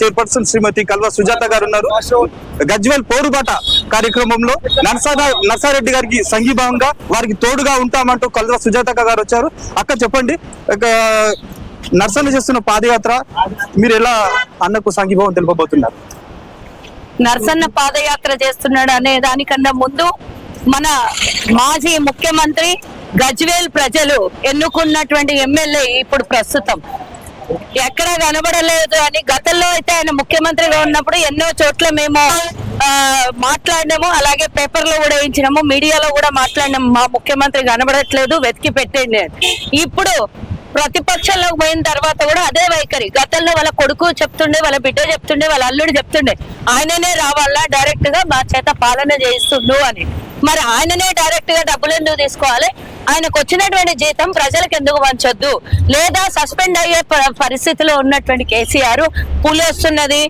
Chairperson శ్రీమతి కల్వ సుజాత గారు ఉన్నారు. గజ్వెల్ పోరుబాట కార్యక్రమంలో నర్సారా నర్సారెడ్డి గారికి సంఘీభావంగా వారికి తోడుగా ఉంటామంటూ కల్వ సుజాత గారు వచ్చారు. అక్క చెప్పండి ఒక చేస్తున్న పాదయాత్ర మీరు ఎలా అన్నకు సంఘీభావం తెలుపబోతున్నారు? నర్సన్న పాదయాత్ర చేస్తున్నాడు అనే దానికన్నా ముందు మన మాజీ ముఖ్యమంత్రి గజ్వేల్ ప్రజలు ఎన్నుకున్నటువంటి ఎమ్మెల్యే ఇప్పుడు ప్రస్తుతం. ఎక్కడ కనబడలేదు అని గతంలో అయితే ఆయన ముఖ్యమంత్రిగా ఉన్నప్పుడు ఎన్నో చోట్ల మేము మాట్లాడినాము. అలాగే పేపర్లో కూడా వేయించినాము. మీడియాలో కూడా మాట్లాడినాము. మా ముఖ్యమంత్రి కనబడట్లేదు వెతికి పెట్టండి. ఇప్పుడు ప్రతిపక్షంలోకి పోయిన తర్వాత కూడా అదే వైఖరి. గతంలో వాళ్ళ కొడుకు చెప్తుండే వాళ్ళ బిడ్డ చెప్తుండే వాళ్ళ అల్లుడు చెప్తుండే ఆయననే రావాలా డైరెక్ట్గా మా చేత పాలన చేయిస్తుండు అని. మరి ఆయననే డైరెక్ట్గా డబ్బులు ఎందుకు తీసుకోవాలి? ఆయనకు వచ్చినటువంటి జీతం ప్రజలకు ఎందుకు పంచొద్దు? లేదా సస్పెండ్ అయ్యే పరిస్థితిలో ఉన్నటువంటి కేసీఆర్ పులి వస్తున్నది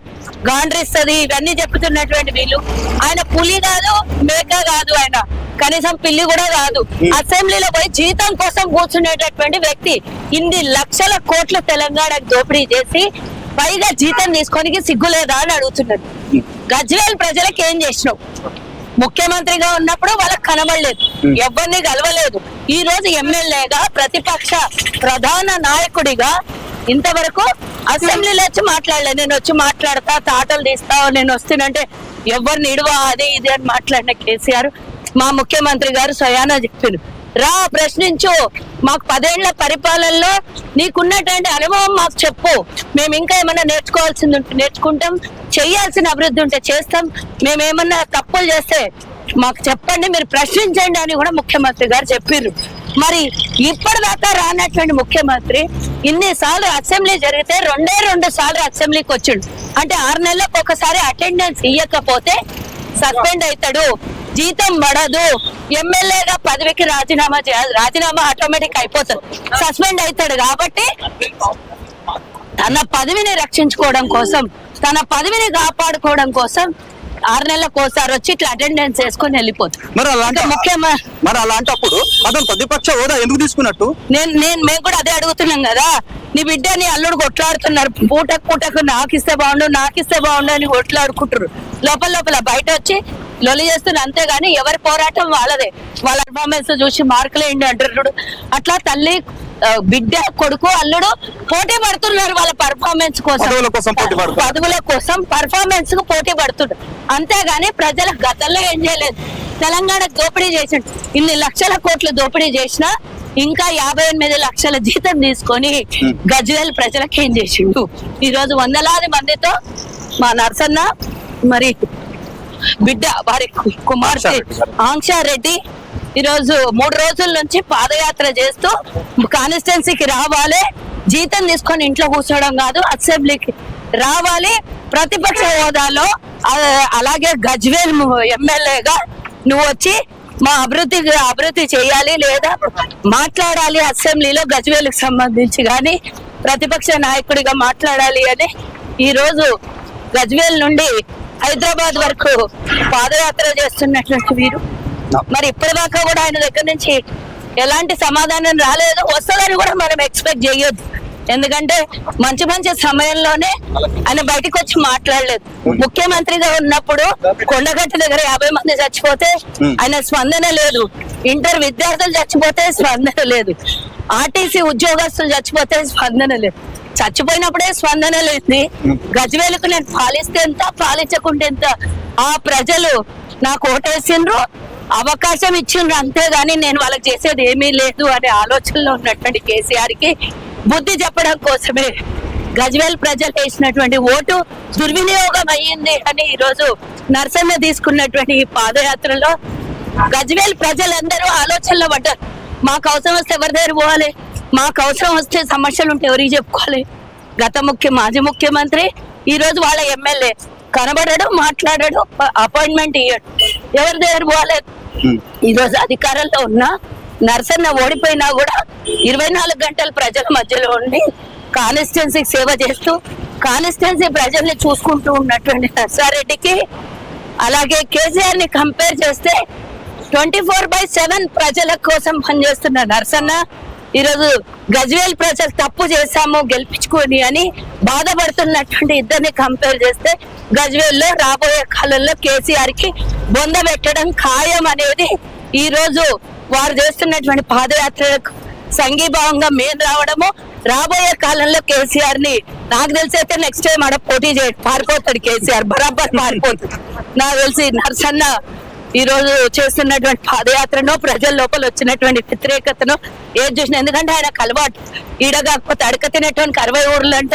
గాండ్రిస్తుంది ఇవన్నీ చెప్తున్నటువంటి వీళ్ళు. ఆయన పులి కాదు మేక కాదు ఆయన. కనీసం పిల్లి కూడా కాదు. అసెంబ్లీలో పోయి జీతం కోసం కూర్చునేటటువంటి వ్యక్తి ఇన్ని లక్షల కోట్లు తెలంగాణకు దోపిడీ చేసి పైగా జీతం తీసుకోనికి సిగ్గులేదా అని అడుగుతున్నాడు గజ్వేల్ ప్రజలకు ఏం చేసినావు? ముఖ్యమంత్రిగా ఉన్నప్పుడు వాళ్ళకి కనబడలేదు. ఎవరిని కలవలేదు. ఈ రోజు ఎమ్మెల్యేగా ప్రతిపక్ష ప్రధాన నాయకుడిగా ఇంతవరకు అసెంబ్లీలో వచ్చి మాట్లాడలేదు నేను వచ్చి మాట్లాడతా తాటలు తీస్తా నేను వస్తున్నంటే ఎవరిని ఇడవా అది ఇది అని మాట్లాడిన కేసీఆర్. మా ముఖ్యమంత్రి గారు స్వయానా చెప్పారు. రా ప్రశ్నించు. మాకు పదేళ్ళ పరిపాలనలో నీకున్నటువంటి అనుభవం మాకు చెప్పు. మేము ఇంకా ఏమన్నా నేర్చుకోవాల్సింది ఉంటే నేర్చుకుంటాం. చేయాల్సిన అభివృద్ధి ఉంటే చేస్తాం. మేమేమన్నా తప్పులు చేస్తే మాకు చెప్పండి మీరు ప్రశ్నించండి అని కూడా ముఖ్యమంత్రి గారు చెప్పారు మరి ఇప్పటిదాకా రానటువంటి ముఖ్యమంత్రి ఇన్ని సార్లు అసెంబ్లీ జరిగితే రెండే రెండు సార్లు అసెంబ్లీకి వచ్చిండు. అంటే ఆరు నెలలకు ఒకసారి అటెండెన్స్ ఇవ్వకపోతే సస్పెండ్ అవుతాడు జీతం పడదు ఎమ్మెల్యేగా పదవికి రాజీనామా చేయాలి రాజీనామా ఆటోమేటిక్ అయిపోతుంది. సస్పెండ్ అవుతాడు కాబట్టి తన పదవిని రక్షించుకోవడం కోసం తన పదవిని కాపాడుకోవడం కోసం ఆరు నెలలకు ఒకసారి వచ్చి ఇట్లా అటెండెన్స్ వేసుకొని వెళ్ళిపోతుంది మరి అలాంటి మరి అలాంటప్పుడు అతను ప్రతిపక్ష హోదా ఎందుకు తీసుకున్నట్టు? నేను నేను మేము కూడా అదే అడుగుతున్నాం కదా. నీ బిడ్డ నీ అల్లుడు కొట్లాడుతున్నారు. పూటకు పూటకు నాకిస్తే బాగుండు నాకిస్తే బాగుండు అని కొట్లాడుకుంటారు లోపల లోపల బయట వచ్చి లొలి చేస్తున్నారు అంతేగాని ఎవరి పోరాటం వాళ్ళదే. వాళ్ళ పర్ఫార్మెన్స్ చూసి మార్కులు ఏంటి అంటారు. అట్లా తల్లి బిడ్డ కొడుకు అల్లుడు పోటీ పడుతున్నారు వాళ్ళ పర్ఫార్మెన్స్ కోసం. పదవుల కోసం పడుతున్నారు. పర్ఫార్మెన్స్కు పోటీ పడుతుండ్రు అంతేగాని ప్రజల గతంలో ఏం చేయలేదు. తెలంగాణ దోపిడీ చేసిండు. ఇన్ని లక్షల కోట్లు దోపిడీ చేసినా ఇంకా యాభై ఎనిమిది లక్షల జీతం తీసుకొని గజ్వేల్ ప్రజలకు ఏం చేసిండు? ఈ రోజు వందలాది మందితో మా నర్సన్న మరి బిడ్డ వారి కుమార్తె ఆంక్షారెడ్డి ఈరోజు మూడు రోజుల నుంచి పాదయాత్ర చేస్తూ కాన్స్టిట్యున్సీకి రావాలి. జీతం తీసుకొని ఇంట్లో కూర్చోవడం కాదు అసెంబ్లీకి రావాలి. ప్రతిపక్ష హోదాలో అలాగే గజ్వేల్ ఎమ్మెల్యేగా నువ్వు వచ్చి మా అభివృద్ధి అభివృద్ధి చేయాలి లేదా మాట్లాడాలి అసెంబ్లీలో గజ్వేల్కి సంబంధించి కానీ ప్రతిపక్ష నాయకుడిగా మాట్లాడాలి అని ఈరోజు గజ్వేల్ నుండి హైదరాబాద్ వరకు పాదయాత్ర చేస్తున్నటువంటి వీరు. మరి ఇప్పటిదాకా కూడా ఆయన దగ్గర నుంచి ఎలాంటి సమాధానం రాలేదు. వస్తుందని కూడా మనం ఎక్స్పెక్ట్ చేయొద్దు. ఎందుకంటే మంచి మంచి సమయంలోనే ఆయన బయటకు వచ్చి మాట్లాడలేదు. ముఖ్యమంత్రిగా ఉన్నప్పుడు కొండగట్టు దగ్గర యాభై మంది చచ్చిపోతే ఆయన స్పందన లేదు. ఇంటర్ విద్యార్థులు చచ్చిపోతే స్పందన లేదు. ఆర్టీసీ ఉద్యోగస్తులు చచ్చిపోతే స్పందన లేదు. చచ్చిపోయినప్పుడే స్పందన లేదు గజవేలకు నేను పాలిస్తే ఎంత పాలించకుంటే ఎంత? ఆ ప్రజలు నాకు ఓటేసిండ్రు అవకాశం ఇచ్చిండ్రు అంతేగాని నేను వాళ్ళకి చేసేది ఏమీ లేదు అనే ఆలోచనలో ఉన్నటువంటి కేసీఆర్కి బుద్ధి చెప్పడం కోసమే. గజ్వేల్ ప్రజలు వేసినటువంటి ఓటు దుర్వినియోగం అయ్యింది అని ఈ రోజు నర్సన్న తీసుకున్నటువంటి ఈ పాదయాత్రలో గజ్వేల్ ప్రజలందరూ ఆలోచనలో పడ్డారు. మాకు అవసరం వస్తే ఎవరి దగ్గర పోవాలి? మాకు అవసరం వస్తే సమస్యలు ఉంటే ఎవరికి చెప్పుకోవాలి? గత ముఖ్య మాజీ ముఖ్యమంత్రి ఈ రోజు వాళ్ళ ఎమ్మెల్యే కనబడడం మాట్లాడడం అపాయింట్మెంట్ ఇవ్వడం ఎవరి దగ్గర పోవాలి? ఈ రోజు అధికారంలో ఉన్న నర్సన్న ఓడిపోయినా కూడా ఇరవై నాలుగు గంటలు ప్రజల మధ్యలో ఉండి కాన్స్టిట్యున్సీకి సేవ చేస్తూ కాన్స్టిట్యున్సీ ప్రజల్ని చూసుకుంటూ ఉన్నటువంటి నర్సారెడ్డికి అలాగే కేసీఆర్ని కంపేర్ చేస్తే ట్వంటీ ఫోర్ బై సెవెన్ ప్రజల కోసం పనిచేస్తున్న నర్సన్న ఈరోజు గజ్వేల్ ప్రజలు తప్పు చేశాము గెలిపించుకొని అని బాధపడుతున్నటువంటి ఇద్దరిని కంపేర్ చేస్తే గజ్వేల్లో రాబోయే కాలంలో కేసీఆర్కి బొంద పెట్టడం ఖాయం అనేది ఈ రోజు వారు చేస్తున్నటువంటి పాదయాత్రకు సంఘీభావంగా మేము రావడము. రాబోయే కాలంలో కేసీఆర్ని నాకు తెలిసి అయితే నెక్స్ట్ టైం ఆడ పోటీ చేయ పారిపోతాడు కేసీఆర్. బరాబర్ పారిపోతాడు. నాకు తెలిసి నర్సన్న ఈ రోజు చేస్తున్నటువంటి పాదయాత్రను ప్రజల లోపల వచ్చినటువంటి వ్యతిరేకతను ఏది చూసిన ఎందుకంటే ఆయనకు అలవాటు. ఈడ కాకపోతే అడక తినేటువంటి అరవై ఊర్లంట అంట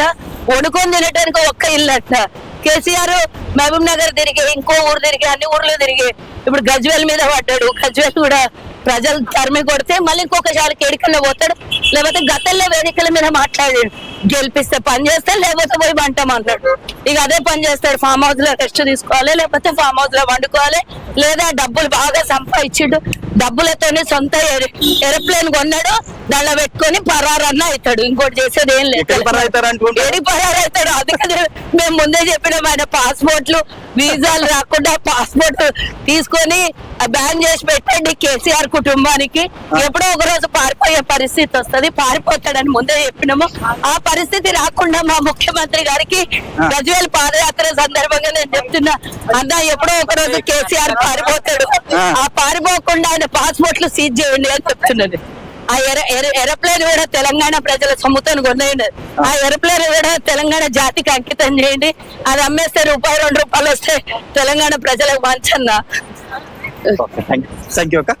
వండుకొని తినటానికి ఒక్క ఇల్లు అంట కేసీఆర్ మహబూబ్ నగర్ తిరిగి ఇంకో ఊరు తిరిగి అన్ని ఊర్లు తిరిగి ఇప్పుడు గజ్వేల్ మీద పడ్డాడు. గజ్వేల్ కూడా ప్రజలు తరిమి కొడితే మళ్ళీ ఇంకొకసారి కేడికన్నా పోతాడు. లేకపోతే గతంలో వేదికల మీద మాట్లాడాడు గెలిపిస్తే పని చేస్తే లేకపోతే పోయి వంటం అన్నాడు ఇక అదే పని చేస్తాడు ఫామ్ హౌస్లో రెస్ట్ తీసుకోవాలి లేకపోతే ఫామ్ హౌస్లో వండుకోవాలి లేదా డబ్బులు బాగా సంపాదించిండు డబ్బులతోనే సొంత ఏరోప్లేన్ కొన్నాడు దానిలో పెట్టుకొని పరారన్న అవుతాడు. ఇంకోటి చేసేది ఏం లేదు. అనుకుంటే? ఏడి పరారవుతాడు? అందుకని మేము ముందే చెప్పినాం ఆయన పాస్పోర్ట్లు వీసాలు రాకుండా పాస్పోర్ట్ తీసుకొని బ్యాన్ చేసి పెట్టండి కేసీఆర్ కుటుంబానికి. ఎప్పుడో ఒక రోజు పారిపోయే పరిస్థితి వస్తది. పారిపోతాడని ముందే చెప్పినాము. ఆ పరిస్థితి రాకుండా మా ముఖ్యమంత్రి గారికి గజ్వేల్ పాదయాత్ర సందర్భంగా నేను చెప్తున్నా. అన్న ఎప్పుడో ఒక రోజు కేసీఆర్ పారిపోతాడు. ఆ. పారిపోకుండా ఆయన పాస్పోర్ట్లు సీజ్ చేయండి అని చెప్తున్నది. ఆ ఎర ఎర- ఏరోప్లేన్ కూడా తెలంగాణ ప్రజల సొమ్ముతో కొనేయండి ఆ. ఏరోప్లేన్ కూడా తెలంగాణ జాతికి అంకితం చేయండి. అది అమ్మేస్తే రూపాయి రెండు రూపాయలు వస్తే తెలంగాణ ప్రజలకు మంచన్నా. Ờ. thank, thank you các.